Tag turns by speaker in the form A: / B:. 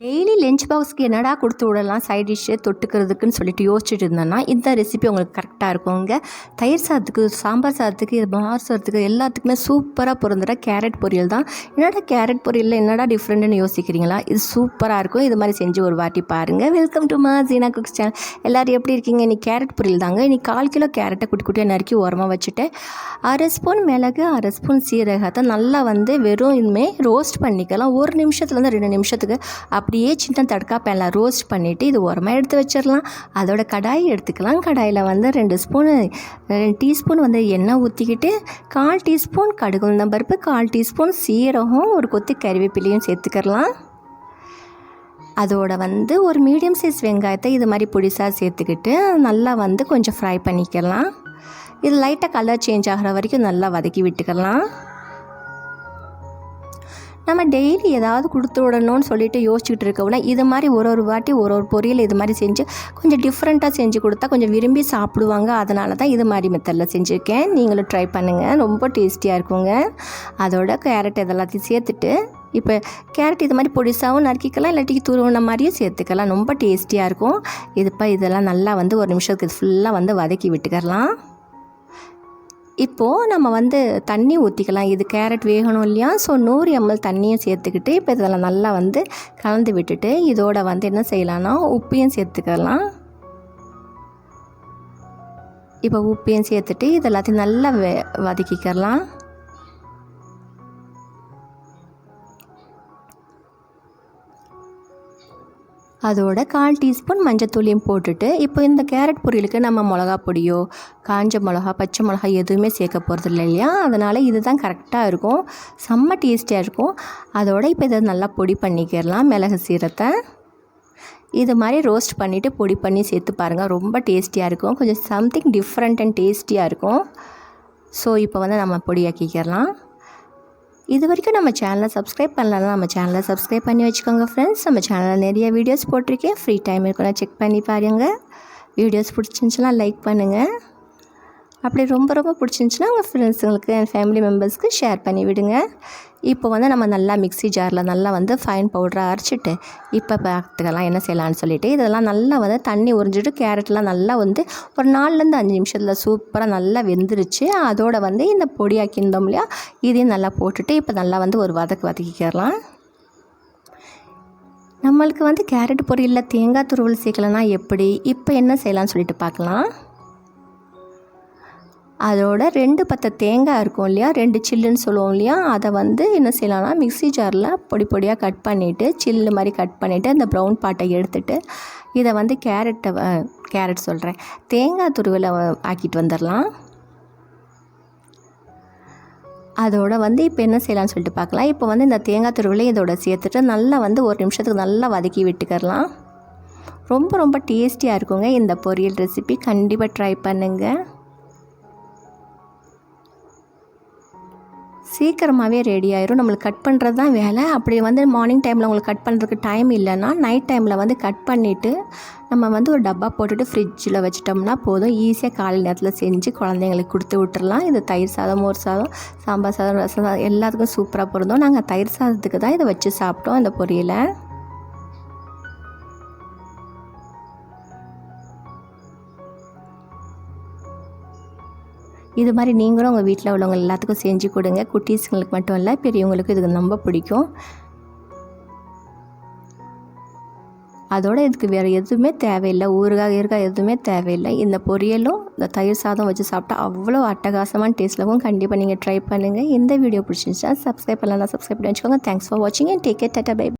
A: Daily lunch பாக்ஸ்க்கு என்னடா கொடுத்து விடலாம்? சைட் டிஷ்ஷு தொட்டுக்கிறதுக்குன்னு சொல்லிட்டு யோசிச்சுட்டு இருந்தேன்னா இந்த ரெசிபி உங்களுக்கு கரெக்டாக இருக்குங்க. தயிர் சாதத்துக்கு சாம்பார் சாதத்துக்கு இது மார் சாதத்துக்கு எல்லாத்துக்குமே சூப்பராக பிறந்துட கேரட் பொரியல் தான். என்னடா கேரட் பொரியலில் என்னடா டிஃப்ரெண்ட்டுன்னு யோசிக்கிறீங்களா? இது சூப்பராக இருக்கும். இது மாதிரி செஞ்சு ஒரு வாட்டி பாருங்கள் வெல்கம் டு மா ஜீனா குக்ஸ் சேனல் எல்லோரும் எப்படி இருக்கீங்க? இன்னைக்கு கேரட் பொரியல் தாங்க. இன்னைக்கு கால் கிலோ கேரட்டை குட்டி குட்டியாக நறுக்கி உரமாக வச்சுட்டு அரை ஸ்பூன் மிளகு அரை ஸ்பூன் சீரகத்தை நல்லா வந்து வெறும் இனிமேல் ரோஸ்ட் பண்ணிக்கலாம். ஒரு நிமிஷத்துலேருந்து ரெண்டு நிமிஷத்துக்கு அப்படியே சின்ன தடுக்கா பேனில் ரோஸ்ட் பண்ணிவிட்டு இது உரமாக எடுத்து வச்சிடலாம். அதோட கடாய் எடுத்துக்கலாம். கடாயில் வந்து ரெண்டு ஸ்பூன் ரெண்டு டீஸ்பூன் வந்து எண்ணெய் ஊற்றிக்கிட்டு கால் டீஸ்பூன் கடுகு உளுந்தம் பருப்பு கால் டீஸ்பூன் சீரகம் ஒரு கொத்து கறிவேப்பிலையும் சேர்த்துக்கலாம். அதோட வந்து ஒரு மீடியம் சைஸ் வெங்காயத்தை இது மாதிரி பொடிசாக சேர்த்துக்கிட்டு நல்லா வந்து கொஞ்சம் ஃப்ரை பண்ணிக்கலாம். இது லைட்டாக கலர் சேஞ்ச் ஆகிற வரைக்கும் நல்லா வதக்கி விட்டுக்கலாம். நம்ம டெய்லி ஏதாவது கொடுத்து விடணும்னு சொல்லிட்டு யோசிச்சுட்டு இருக்கோம்னா இது மாதிரி ஒரு ஒரு வாட்டி ஒரு ஒரு பொரியல் இது மாதிரி செஞ்சு கொஞ்சம் டிஃப்ரெண்ட்டாக செஞ்சு கொடுத்தா கொஞ்சம் விரும்பி சாப்பிடுவாங்க. அதனால தான் இது மாதிரி மெத்தடில் செஞ்சுருக்கேன். நீங்களும் ட்ரை பண்ணுங்கள் ரொம்ப டேஸ்டியாக இருக்குங்க. அதோட கேரட் இதெல்லாத்தையும் சேர்த்துட்டு இப்போ கேரட் இது மாதிரி பொடிசாகவும் நறுக்கிக்கலாம் இல்லாட்டி துருவின மாதிரியும் சேர்த்துக்கலாம். ரொம்ப டேஸ்டியாக இருக்கும். இதுப்பா இதெல்லாம் நல்லா வந்து ஒரு நிமிஷத்துக்கு ஃபுல்லாக வந்து வதக்கி விட்டுக்கலாம். இப்போது நம்ம வந்து தண்ணி ஊற்றிக்கலாம் இது கேரட் வேகணும் இல்லையா? ஸோ நூறு எம்எல் தண்ணியும் சேர்த்துக்கிட்டு இப்போ இதில் நல்லா வந்து கலந்து விட்டுட்டு இதோட வந்து என்ன செய்யலாம்னா உப்பையும் சேர்த்துக்கலாம். இப்போ உப்பையும் சேர்த்துட்டு இது எல்லாத்தையும் நல்லா வதக்கிக்கலாம். அதோட கால் டீஸ்பூன் மஞ்சத்தூளியும் போட்டுட்டு இப்போ இந்த கேரட் பொரியலுக்கு நம்ம மிளகா பொடியோ காஞ்ச மிளகா பச்சை மிளகா எதுவுமே சேர்க்க போகிறது இல்லை இல்லையா? அதனால் இது தான் கரெக்டாக இருக்கும். செம்ம டேஸ்டியாக இருக்கும். அதோட இப்போ இதை நல்லா பொடி பண்ணிக்கிறலாம் மிளகு சீரத்தை இது மாதிரி ரோஸ்ட் பண்ணிவிட்டு பொடி பண்ணி சேர்த்து பாருங்கள் ரொம்ப டேஸ்டியாக இருக்கும். கொஞ்சம் சம்திங் டிஃப்ரெண்ட் அண்ட் டேஸ்டியாக இருக்கும். ஸோ இப்போ வந்து நம்ம பொடியாக்கிக்கிறலாம் இது வரைக்கும் நம்ம சேனலை சப்ஸ்கிரைப் பண்ணலாம் நம்ம சேனலை சப்ஸ்கிரைப் பண்ணி வச்சுக்கோங்க ஃப்ரெண்ட்ஸ் நம்ம சேனலில் நிறைய வீடியோஸ் போட்டிருக்கேன். ஃப்ரீ டைம் இருக்குன்னா செக் பண்ணி பாருங்கள் வீடியோஸ் பிடிச்சிருந்துச்சுன்னா லைக் பண்ணுங்கள் அப்படி ரொம்ப ரொம்ப பிடிச்சிருந்துச்சின்னா உங்கள் ஃப்ரெண்ட்ஸுங்களுக்கு என் ஃபேமிலி மெம்பர்ஸ்க்கு ஷேர் பண்ணி விடுங்க. இப்போ வந்து நம்ம நல்லா மிக்ஸி ஜாரில் நல்லா வந்து ஃபைன் பவுடராக அரைச்சிட்டு இப்போ பார்த்துக்கலாம் என்ன செய்யலாம்னு சொல்லிட்டு இதெல்லாம் நல்லா வந்து தண்ணி உறிஞ்சிட்டு கேரட்லாம் நல்லா வந்து ஒரு நாலுலேருந்து அஞ்சு நிமிஷத்தில் சூப்பராக நல்லா வெந்துருச்சு. அதோட வந்து இந்த பொடியாக்கியிருந்தோம் இல்லையா இதையும் நல்லா போட்டுட்டு இப்போ நல்லா வந்து ஒரு வதக்கு வதக்கிக்கிறலாம் நம்மளுக்கு வந்து கேரட் பொரியலில் தேங்காய் துருவல் சேர்க்கலன்னா எப்படி? இப்போ என்ன செய்யலாம்னு சொல்லிட்டு பார்க்கலாம். அதோட ரெண்டு பத்த தேங்காய் இருக்கும் இல்லையா? ரெண்டு சில்லுன்னு சொல்லுவோம் இல்லையா? அதை வந்து என்ன செய்யலாம்னா மிக்ஸி ஜாரில் பொடி பொடியாக கட் பண்ணிவிட்டு சில்லு மாதிரி கட் பண்ணிவிட்டு அந்த ப்ரௌன் பாட்டை எடுத்துட்டு இதை வந்து கேரட்டை கேரட் சொல்கிறேன் தேங்காய் துருவில் ஆக்கிட்டு வந்துடலாம். அதோட வந்து இப்போ என்ன செய்யலாம்னு சொல்லிட்டு பார்க்கலாம். இப்போ வந்து இந்த தேங்காய் துருவிலையும் இதோட சேர்த்துட்டு நல்லா வந்து ஒரு நிமிஷத்துக்கு நல்லா வதக்கி விட்டுக்கரலாம் ரொம்ப ரொம்ப டேஸ்டியாக இருக்குங்க இந்த பொரியல் ரெசிபி. கண்டிப்பாக ட்ரை பண்ணுங்கள் சீக்கிரமாகவே ரெடி ஆயிரும். நம்மளுக்கு கட் பண்ணுறது தான் வேலை. அப்படி வந்து மார்னிங் டைமில் உங்களுக்கு கட் பண்ணுறதுக்கு டைம் இல்லைன்னா நைட் டைமில் வந்து கட் பண்ணிவிட்டு நம்ம வந்து ஒரு டப்பா போட்டுட்டு ஃப்ரிட்ஜில் வச்சிட்டோம்னா போதும். ஈஸியாக காலை நேரத்தில் செஞ்சு குழந்தைங்களுக்கு கொடுத்து விட்டுறலாம். இது தயிர் சாதம் மோர் சாதம் சாம்பார் சாதம் ரசம் சாதம் எல்லாத்துக்கும் சூப்பராக பொருந்தோம். நாங்கள் தயிர் சாதத்துக்கு தான் இதை வச்சு சாப்பிட்டோம் இந்த பொரியலை. இது மாதிரி நீங்களும் உங்கள் வீட்டில் உள்ளவங்க எல்லாத்துக்கும் செஞ்சு கொடுங்க. குட்டீஸுங்களுக்கு மட்டும் இல்லை பெரியவங்களுக்கும் இது ரொம்ப பிடிக்கும். அதோட இதுக்கு வேறு எதுவுமே தேவையில்லை. ஊறுகாய் ஊறுகாய் எதுவுமே தேவையில்லை. இந்த பொரியலும் இந்த தயிர் சாதம் வச்சு சாப்பிட்டா அவ்வளோ அட்டகாசமான டேஸ்ட்லவும் கண்டிப்பாக நீங்கள் ட்ரை பண்ணுங்கள் இந்த வீடியோ பிடிச்சிருந்துச்சா சப்ஸ்கிரைப் பண்ணலாம் சப்ஸ்கிரைப் பண்ணி வச்சுக்கோங்க. தேங்க்ஸ் ஃபார் வாட்சிங் and take care tata bye